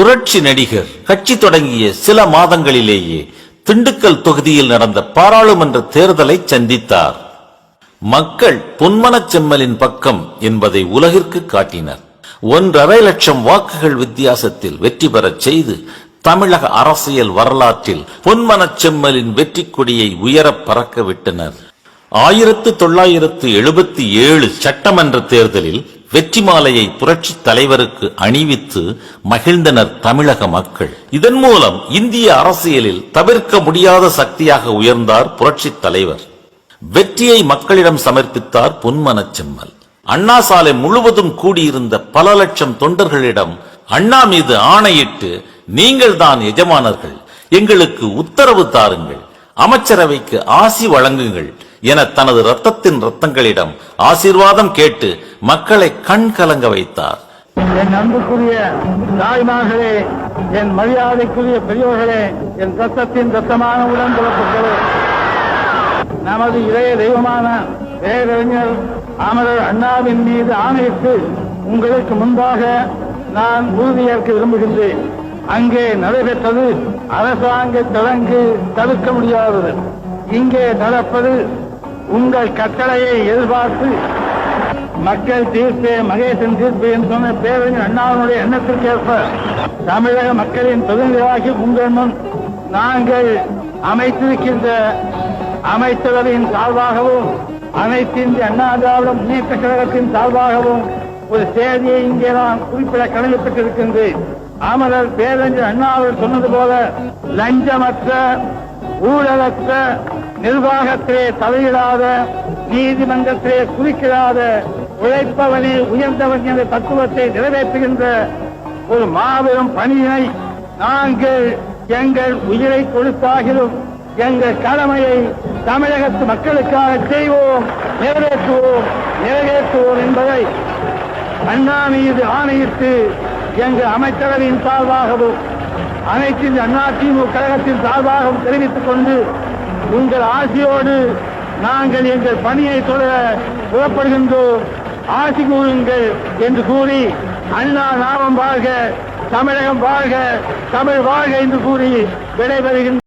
புரட்சி நடிகர் கட்சி தொடங்கிய சில மாதங்களிலேயே திண்டுக்கல் தொகுதியில் நடந்த பாராளுமன்ற தேர்தலை சந்தித்தார். மக்கள் பொன்மனச் செம்மலின் பக்கம் என்பதை உலகிற்கு காட்டினர். ஒன்றரை லட்சம் வாக்குகள் வித்தியாசத்தில் வெற்றி பெறச் செய்து தமிழக அரசியல் வரலாற்றில் பொன்மனச் செம்மலின் வெற்றி கொடியை உயரப் பறக்க விட்டனர். ஆயிரத்து தொள்ளாயிரத்து எழுபத்தி ஏழு சட்டமன்ற தேர்தலில் வெற்றி மாலையை புரட்சி தலைவருக்கு அணிவித்து மகிழ்ந்தனர் தமிழக மக்கள். இதன் மூலம் இந்திய அரசியலில் தவிர்க்க முடியாத சக்தியாக உயர்ந்தார் புரட்சி தலைவர். வெற்றியை மக்களிடம் சமர்ப்பித்தார் பொன்மனச்செம்மல் அண்ணா சாலை முழுவதும் கூடியிருந்த பல லட்சம் தொண்டர்களிடம் அண்ணா மீது ஆணையிட்டு நீங்கள் தான் எஜமானர்கள் எங்களுக்கு உத்தரவு தாருங்கள் அமைச்சரவைக்கு ஆசி வழங்குங்கள் என தனது ரத்தத்தின் ரத்தங்களிடம் ஆசீர்வாதம் கேட்டு மக்களை கண் கலங்க வைத்தார். என் அன்புக்குரிய தாய்மார்களே என் மரியாதைக்குரிய பெரியோர்களே என் ரத்தத்தின் ரத்தமான உடன்பிறப்புகளே நமது இளைய தெய்வமான பேரறிஞர் அமரர் அண்ணாவின் மீது ஆணையிட்டு உங்களுக்கு முன்பாக நான் உறுதியேற்க விரும்புகின்றேன். அங்கே நடைபெற்றது அரசாங்க தடங்கு தடுக்க முடியாதது. இங்கே நடப்பது உங்கள் கட்டளையை எதிர்பார்த்து மக்கள் தீர்ப்பே மகேசன் தீர்ப்பு என்று சொன்ன பேரறிஞர் அண்ணாவினுடைய எண்ணத்திற்கேற்ப தமிழக மக்களின் பிரதிநிதிகளாகி உங்கள் முன் நாங்கள் அமைத்திருக்கின்ற அமைச்சரவையின் சார்பாகவும் அனைத்து இந்திய அண்ணா திராவிட முன்னேற்ற கழகத்தின் சார்பாகவும் ஒரு செய்தியை இங்கே நான் குறிப்பிட கடமைப்பட்டிருக்கின்றேன். அமரர் பேரறிஞர் அண்ணா அவர்கள் சொன்னது போல லஞ்சமற்ற ஊழலற்ற நிர்வாகத்திலே தலையிடாத நீதிமன்றத்திலே குறிக்கிடாத உழைப்பவனே உயர்ந்தவன் என்ற தத்துவத்தை நிறைவேற்றுகின்ற ஒரு மாபெரும் பணியினை நாங்கள் எங்கள் உயிரை கொடுத்தாகிலும் எங்கள் கடமையை தமிழகத்து மக்களுக்காக செய்வோம் நிறைவேற்றுவோம் நிறைவேற்றுவோம் என்பதை அண்ணா மீது ஆணையிட்டு எங்கள் அமைச்சரவையின் சார்பாகவும் அனைத்து அண்ணா திமுக கழகத்தின் சார்பாகவும் தெரிவித்துக் கொண்டு உங்கள் ஆசையோடு நாங்கள் எங்கள் பணியை தொடர புறப்படுகின்றோம். ஆசி கூறுங்கள் என்று கூறி அண்ணா நாமம் வாழ்க தமிழகம் வாழ்க தமிழ் வாழ்க என்று கூறி விடைபெறுகின்ற